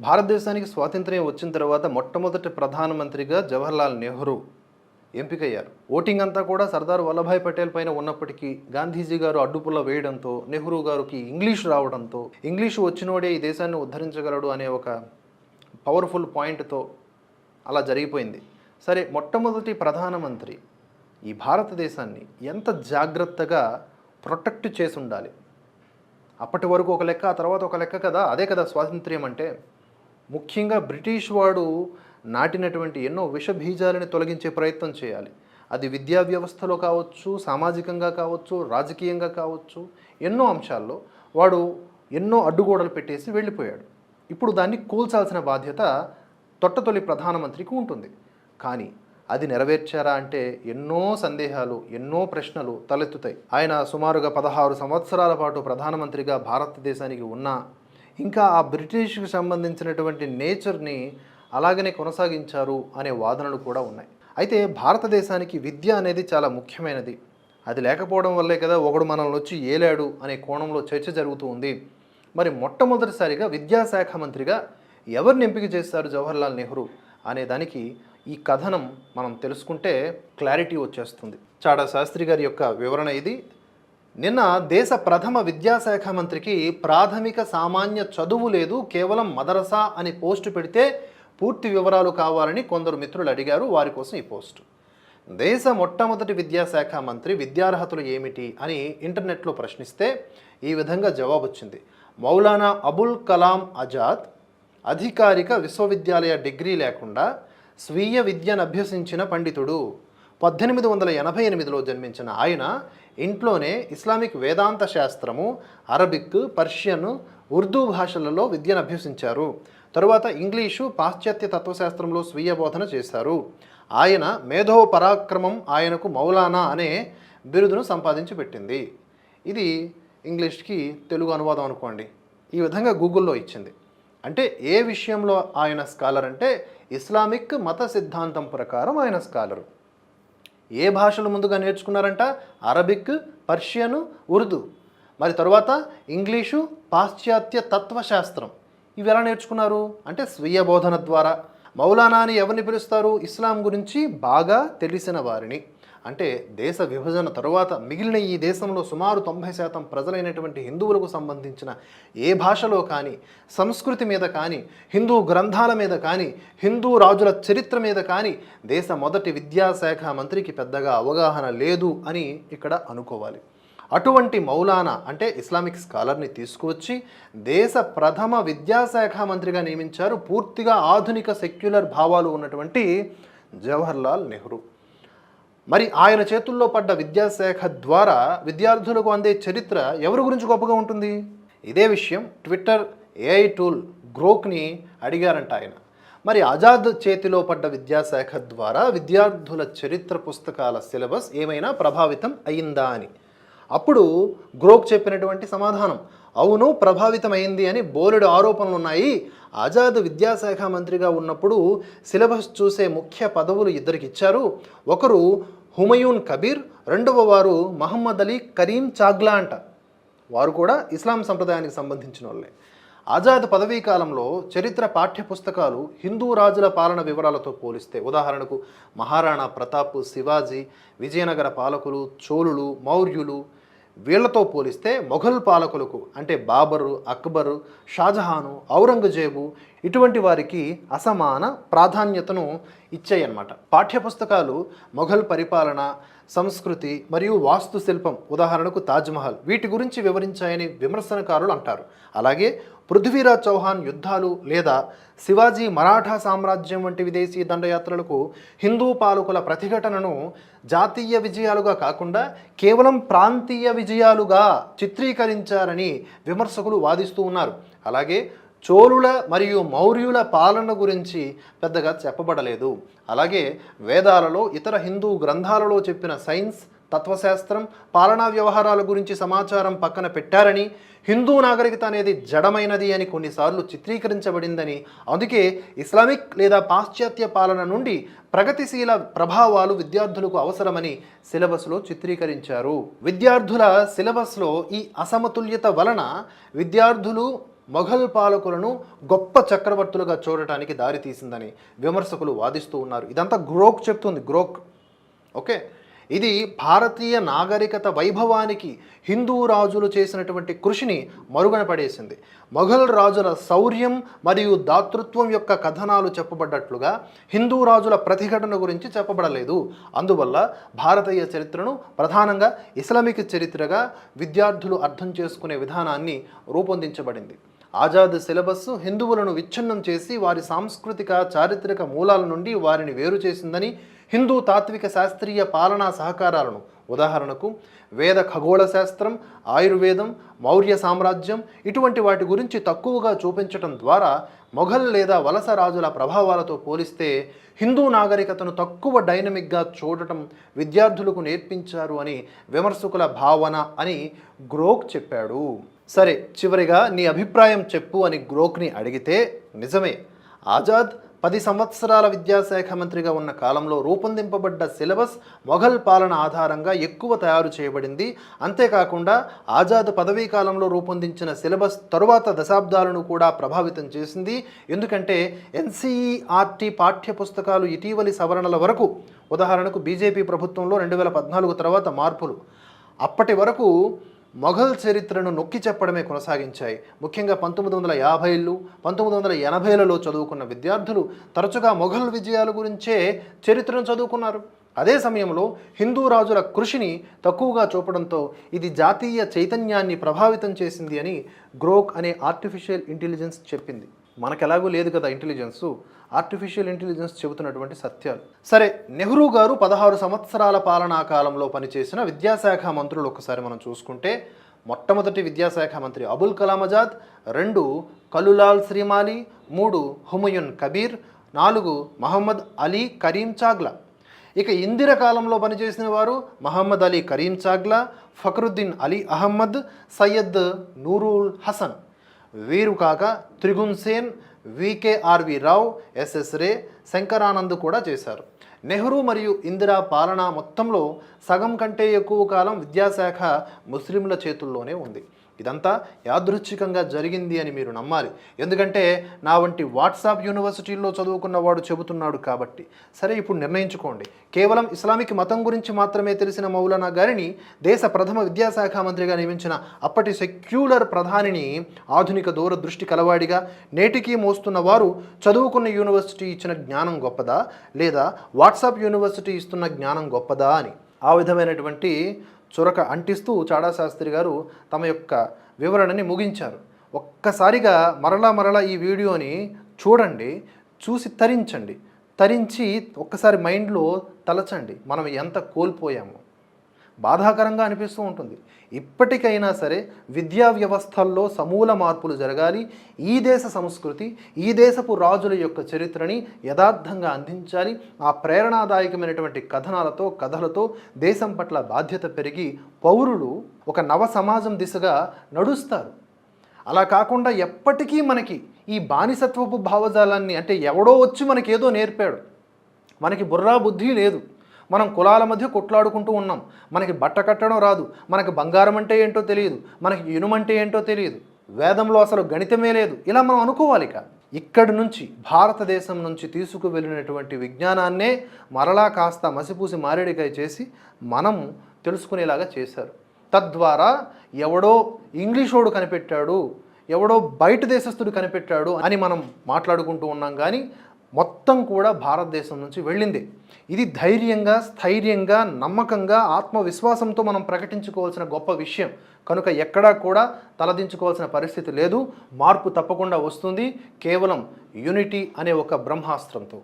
భారతదేశానికి స్వాతంత్ర్యం వచ్చిన తర్వాత మొట్టమొదటి ప్రధానమంత్రిగా జవహర్లాల్ నెహ్రూ ఎంపికయ్యారు. ఓటింగ్ అంతా కూడా సర్దార్ వల్లభాయ్ పటేల్ పైన ఉన్నప్పటికీ గాంధీజీ గారు అడ్డుపుల్ల వేయడంతో నెహ్రూ గారికి ఇంగ్లీష్ రావడంతో ఇంగ్లీషు వచ్చినోడే ఈ దేశాన్ని ఉద్ధరించగలడు అనే ఒక పవర్ఫుల్ పాయింట్తో అలా జరిగిపోయింది. సరే మొట్టమొదటి ప్రధానమంత్రి ఈ భారతదేశాన్ని ఎంత జాగ్రత్తగా ప్రొటెక్ట్ చేసి ఉండాలి? అప్పటి వరకు ఒక లెక్క ఆ తర్వాత ఒక లెక్క కదా? అదే కదా స్వాతంత్ర్యం అంటే? ముఖ్యంగా బ్రిటిష్ వాడు నాటినటువంటి ఎన్నో విషబీజాలని తొలగించే ప్రయత్నం చేయాలి. అది విద్యా వ్యవస్థలో కావచ్చు సామాజికంగా కావచ్చు రాజకీయంగా కావచ్చు ఎన్నో అంశాల్లో వాడు ఎన్నో అడ్డుగోడలు పెట్టేసి వెళ్ళిపోయాడు. ఇప్పుడు దాన్ని కూల్చాల్సిన బాధ్యత తొట్టతొలి ప్రధానమంత్రికి ఉంటుంది. కానీ అది నెరవేర్చారా అంటే ఎన్నో సందేహాలు ఎన్నో ప్రశ్నలు తలెత్తుతాయి. ఆయన సుమారుగా పదహారు సంవత్సరాల పాటు ప్రధానమంత్రిగా భారతదేశానికి ఉన్నా ఇంకా ఆ బ్రిటిష్కి సంబంధించినటువంటి నేచర్ని అలాగనే కొనసాగించారు అనే వాదనలు కూడా ఉన్నాయి. అయితే భారతదేశానికి విద్య అనేది చాలా ముఖ్యమైనది. అది లేకపోవడం వల్లే కదా ఒకడు మనల్ని వచ్చి ఏలాడు అనే కోణంలో చర్చ జరుగుతూ ఉంది. మరి మొట్టమొదటిసారిగా విద్యాశాఖ మంత్రిగా ఎవరిని ఎంపిక చేశారు జవహర్లాల్ నెహ్రూ అనే దానికి ఈ కథనం మనం తెలుసుకుంటే క్లారిటీ వచ్చేస్తుంది. చాడా శాస్త్రి గారి యొక్క వివరణ ఇది. నిన్న దేశ ప్రథమ విద్యాశాఖ మంత్రికి ప్రాథమిక సామాన్య చదువు లేదు కేవలం మదరసా అని పోస్టు పెడితే పూర్తి వివరాలు కావాలని కొందరు మిత్రులు అడిగారు. వారి కోసం ఈ పోస్టు. దేశ మొట్టమొదటి విద్యాశాఖ మంత్రి విద్యార్హతలు ఏమిటి అని ఇంటర్నెట్లో ప్రశ్నిస్తే ఈ విధంగా జవాబు వచ్చింది మౌలానా అబుల్ కలాం ఆజాద్ అధికారిక విశ్వవిద్యాలయ డిగ్రీ లేకుండా స్వీయ విద్యను అభ్యసించిన పండితుడు. పద్దెనిమిది వందల ఎనభై ఎనిమిదిలో జన్మించిన ఆయన ఇంట్లోనే ఇస్లామిక్ వేదాంత శాస్త్రము అరబిక్ పర్షియన్ ఉర్దూ భాషలలో విద్యను అభ్యసించారు తరువాత ఇంగ్లీషు పాశ్చాత్య తత్వశాస్త్రంలో స్వీయ బోధన చేశారు. ఆయన మేధో పరాక్రమం ఆయనకు మౌలానా అనే బిరుదును సంపాదించి పెట్టింది. ఇది ఇంగ్లీష్కి తెలుగు అనువాదం అనుకోండి. ఈ విధంగా గూగుల్లో ఇచ్చింది. అంటే ఏ విషయంలో ఆయన స్కాలర్ అంటే ఇస్లామిక్ మత సిద్ధాంతం ప్రకారం ఆయన స్కాలరు. ఏ భాషలు ముందుగా నేర్చుకున్నారంట? Arabic Persian Urdu. మరి తరువాత ఇంగ్లీషు పాశ్చాత్య తత్వశాస్త్రం. ఇవి ఎలా నేర్చుకున్నారు? అంటే స్వీయ బోధన ద్వారా. మౌలానాని ఎవరిని పిలుస్తారు? ఇస్లాం గురించి బాగా తెలిసిన వారిని. అంటే దేశ విభజన తరువాత మిగిలిన ఈ దేశంలో సుమారు తొంభై శాతం ప్రజలైనటువంటి హిందువులకు సంబంధించిన ఏ భాషలో కానీ సంస్కృతి మీద కానీ హిందూ గ్రంథాల మీద కానీ హిందూ రాజుల చరిత్ర మీద కానీ దేశ మొదటి విద్యాశాఖ మంత్రికి పెద్దగా అవగాహన లేదు అని ఇక్కడ అనుకోవాలి. అటువంటి మౌలానా అంటే ఇస్లామిక్ స్కాలర్ని తీసుకువచ్చి దేశ ప్రథమ విద్యాశాఖ మంత్రిగా నియమించారు పూర్తిగా ఆధునిక సెక్యులర్ భావాలు ఉన్నటువంటి జవహర్లాల్ నెహ్రూ. మరి ఆయన చేతుల్లో పడ్డ విద్యాశాఖ ద్వారా విద్యార్థులకు అందే చరిత్ర ఎవరి గురించి గొప్పగా ఉంటుంది? ఇదే విషయం ట్విట్టర్ ఏఐ టూల్ గ్రోక్ని అడిగారంట ఆయన. మరి ఆజాద్ చేతిలో పడ్డ విద్యాశాఖ ద్వారా విద్యార్థుల చరిత్ర పుస్తకాల సిలబస్ ఏమైనా ప్రభావితం అయిందా అని. అప్పుడు గ్రోక్ చెప్పినటువంటి సమాధానం అవును ప్రభావితమైంది అని బోలెడు ఆరోపణలు ఉన్నాయి. ఆజాద్ విద్యాశాఖ మంత్రిగా ఉన్నప్పుడు సిలబస్ చూసే ముఖ్య పదవులు ఇద్దరికి ఇచ్చారు ఒకరు హుమయూన్ కబీర్ రెండవ వారు మహమ్మద్ అలీ కరీం చాగ్లా అంట. వారు కూడా ఇస్లాం సంప్రదాయానికి సంబంధించిన వాళ్ళే. ఆజాద్ పదవీ కాలంలో చరిత్ర పాఠ్య పుస్తకాలు హిందూ రాజుల పాలన వివరాలతో పోలిస్తే ఉదాహరణకు మహారాణా ప్రతాప్ శివాజీ విజయనగర పాలకులు చోళులు మౌర్యులు వీళ్ళతో పోలిస్తే మొఘల్ పాలకులకు అంటే బాబరు అక్బరు షాజహాను ఔరంగజేబు ఇటువంటి వారికి అసమాన ప్రాధాన్యతను ఇచ్చాయన్నమాట. పాఠ్యపుస్తకాలు మొఘల్ పరిపాలన సంస్కృతి మరియు వాస్తుశిల్పం ఉదాహరణకు తాజ్మహల్ వీటి గురించి వివరించాయని విమర్శనకారులు అంటారు. అలాగే పృథ్వీరాజ్ చౌహాన్ యుద్ధాలు లేదా శివాజీ మరాఠా సామ్రాజ్యం వంటి విదేశీ దండయాత్రలకు హిందూ పాలకుల ప్రతిఘటనను జాతీయ విజయాలుగా కాకుండా కేవలం ప్రాంతీయ విజయాలుగా చిత్రీకరించారని విమర్శకులు వాదిస్తూ ఉన్నారు. అలాగే చోళుల మరియు మౌర్యుల పాలన గురించి పెద్దగా చెప్పబడలేదు. అలాగే వేదాలలో ఇతర హిందూ గ్రంథాలలో చెప్పిన సైన్స్ తత్వశాస్త్రం పాలనా వ్యవహారాల గురించి సమాచారం పక్కన పెట్టారని హిందూ నాగరికత అనేది జడమైనది అని కొన్నిసార్లు చిత్రీకరించబడిందని అందుకే ఇస్లామిక్ లేదా పాశ్చాత్య పాలన నుండి ప్రగతిశీల ప్రభావాలు విద్యార్థులకు అవసరమని సిలబస్లో చిత్రీకరించారు. విద్యార్థుల సిలబస్లో ఈ అసమతుల్యత వలన విద్యార్థులు మొఘల్ పాలకులను గొప్ప చక్రవర్తులుగా చూడటానికి దారితీసిందని విమర్శకులు వాదిస్తూ ఉన్నారు. ఇదంతా గ్రోక్ చెప్తుంది గ్రోక్. ఓకే? ఇది భారతీయ నాగరికత వైభవానికి హిందూ రాజులు చేసినటువంటి కృషిని మరుగున పడేసింది మొఘల్ రాజుల శౌర్యం మరియు దాతృత్వం యొక్క కథనాలు చెప్పబడ్డట్లుగా హిందూ రాజుల ప్రతిఘటన గురించి చెప్పబడలేదు. అందువల్ల భారతీయ చరిత్రను ప్రధానంగా ఇస్లామిక్ చరిత్రగా విద్యార్థులు అర్థం చేసుకునే విధానాన్ని రూపొందించబడింది. ఆజాద్ సిలబస్ హిందువులను విచ్ఛిన్నం చేసి వారి సాంస్కృతిక చారిత్రక మూలాల నుండి వారిని వేరు చేసిందని హిందూ తాత్విక శాస్త్రీయ పాలనా సహకారాలను. ఉదాహరణకు వేద ఖగోళ శాస్త్రం ఆయుర్వేదం మౌర్య సామ్రాజ్యం ఇటువంటి వాటి గురించి తక్కువగా చూపించటం ద్వారా మొఘల్ లేదా వలస రాజుల ప్రభావాలతో పోలిస్తే హిందూ నాగరికతను తక్కువ డైనమిక్గా చూడటం విద్యార్థులకు నేర్పించారు అని విమర్శకుల భావన అని గ్రోక్ చెప్పాడు. సరే చివరిగా నీ అభిప్రాయం చెప్పు అని గ్రోక్ని అడిగితే నిజమే ఆజాద్ పది సంవత్సరాల విద్యాశాఖ మంత్రిగా ఉన్న కాలంలో రూపొందింపబడ్డ సిలబస్ మొఘల్ పాలన ఆధారంగా ఎక్కువ తయారు చేయబడింది. అంతేకాకుండా ఆజాద్ పదవీ కాలంలో రూపొందించిన సిలబస్ తరువాత దశాబ్దాలను కూడా ప్రభావితం చేసింది. ఎందుకంటే ఎన్సీఈఆర్టీ పాఠ్య పుస్తకాలు ఇటీవలి సవరణల వరకు ఉదాహరణకు బీజేపీ ప్రభుత్వంలో రెండు వేల పద్నాలుగు తర్వాత మార్పులు. అప్పటి వరకు మొఘల్ చరిత్రను నొక్కి చెప్పడమే కొనసాగించాయి. ముఖ్యంగా పంతొమ్మిది వందల యాభైలు పంతొమ్మిది వందల ఎనభైలలో చదువుకున్న విద్యార్థులు తరచుగా మొఘల్ విజయాల గురించే చరిత్రను చదువుకున్నారు. అదే సమయంలో హిందూ రాజుల కృషిని తక్కువగా చూపడంతో ఇది జాతీయ చైతన్యాన్ని ప్రభావితం చేసింది అని గ్రోక్ అనే ఆర్టిఫిషియల్ ఇంటెలిజెన్స్ చెప్పింది. మనకెలాగూ లేదు కదా ఇంటెలిజెన్సు ఆర్టిఫిషియల్ ఇంటెలిజెన్స్ చెబుతున్నటువంటి సత్యాలు. సరే నెహ్రూ గారు పదహారు సంవత్సరాల పాలనా కాలంలో పనిచేసిన విద్యాశాఖ మంత్రులు ఒకసారి మనం చూసుకుంటే మొట్టమొదటి విద్యాశాఖ మంత్రి అబుల్ కలాం ఆజాద్ రెండు కలులాల్ శ్రీమాలి మూడు హుమయున్ కబీర్ నాలుగు మహమ్మద్ అలీ కరీం చాగ్లా. ఇక ఇందిర కాలంలో పనిచేసిన వారు మహమ్మద్ అలీ కరీం చాగ్లా ఫక్రుద్దీన్ అలీ అహమ్మద్ సయ్యద్ నూరుల్ హసన్. వీరు కాక త్రిగున్ సేన్ వికేఆర్వి రావు ఎస్ఎస్ రే శంకరానంద్ కూడా చేశారు. నెహ్రూ మరియు ఇందిరా పాలన మొత్తంలో సగం కంటే ఎక్కువ కాలం విద్యాశాఖ ముస్లింల చేతుల్లోనే ఉంది. ఇదంతా యాదృచ్ఛికంగా జరిగింది అని మీరు నమ్మాలి. ఎందుకంటే నా వంటి వాట్సాప్ యూనివర్సిటీల్లో చదువుకున్న వాడు చెబుతున్నాడు కాబట్టి. సరే ఇప్పుడు నిర్ణయించుకోండి. కేవలం ఇస్లామిక్ మతం గురించి మాత్రమే తెలిసిన మౌలానా గారిని దేశ ప్రథమ విద్యాశాఖ మంత్రిగా నియమించిన అప్పటి సెక్యులర్ ప్రధానిని ఆధునిక దూరదృష్టి కలవాడిగా నేటికి మోస్తున్న వారు చదువుకున్న యూనివర్సిటీ ఇచ్చిన జ్ఞానం గొప్పదా? లేదా వాట్సాప్ యూనివర్సిటీ ఇస్తున్న జ్ఞానం గొప్పదా అని? ఆ విధమైనటువంటి చురక అంటిస్తూ చాడా శాస్త్రి గారు తమ యొక్క వివరణని ముగించారు. ఒక్కసారిగా మరలా మరలా ఈ వీడియోని చూడండి చూసి తరించండి. తరించి ఒక్కసారి మైండ్లో తలచండి. మనం ఎంత కోల్పోయాము. బాధాకరంగా అనిపిస్తూ ఉంటుంది. ఇప్పటికైనా సరే విద్యా వ్యవస్థల్లో సమూల మార్పులు జరగాలి. ఈ దేశ సంస్కృతి ఈ దేశపు రాజుల యొక్క చరిత్రని యథార్థంగా అందించాలి. ఆ ప్రేరణాదాయకమైనటువంటి కథనాలతో కథలతో దేశం పట్ల బాధ్యత పెరిగి పౌరులు ఒక నవ సమాజం దిశగా నడుస్తారు. అలా కాకుండా ఎప్పటికీ మనకి ఈ బానిసత్వపు భావజాలాన్ని అంటే ఎవడో వచ్చి మనకేదో నేర్పాడు. మనకి బుర్రా బుద్ధి లేదు. మనం కులాల మధ్య కొట్లాడుకుంటూ ఉన్నాం. మనకి బట్ట కట్టడం రాదు. మనకి బంగారం అంటే ఏంటో తెలియదు. మనకి ఇనుమంటే ఏంటో తెలియదు. వేదంలో అసలు గణితమే లేదు. ఇలా మనం అనుకోవాలి ఇక. ఇక్కడి నుంచి భారతదేశం నుంచి తీసుకువెళ్ళినటువంటి విజ్ఞానాన్నే మరలా కాస్త మసిపూసి మారేడికాయ చేసి మనం తెలుసుకునేలాగా చేశారు. తద్వారా ఎవడో ఇంగ్లీషోడు కనిపెట్టాడు ఎవడో బయట దేశస్థుడు కనిపెట్టాడు అని మనం మాట్లాడుకుంటూ ఉన్నాం. కానీ మొత్తం కూడా భారతదేశం నుంచి వెళ్ళింది. ఇది ధైర్యంగా స్థైర్యంగా నమ్మకంగా ఆత్మవిశ్వాసంతో మనం ప్రకటించుకోవాల్సిన గొప్ప విషయం. కనుక ఎక్కడా కూడా తలదించుకోవాల్సిన పరిస్థితి లేదు. మార్పు తప్పకుండా వస్తుంది. కేవలం యూనిటీ అనే ఒక బ్రహ్మాస్త్రంతో.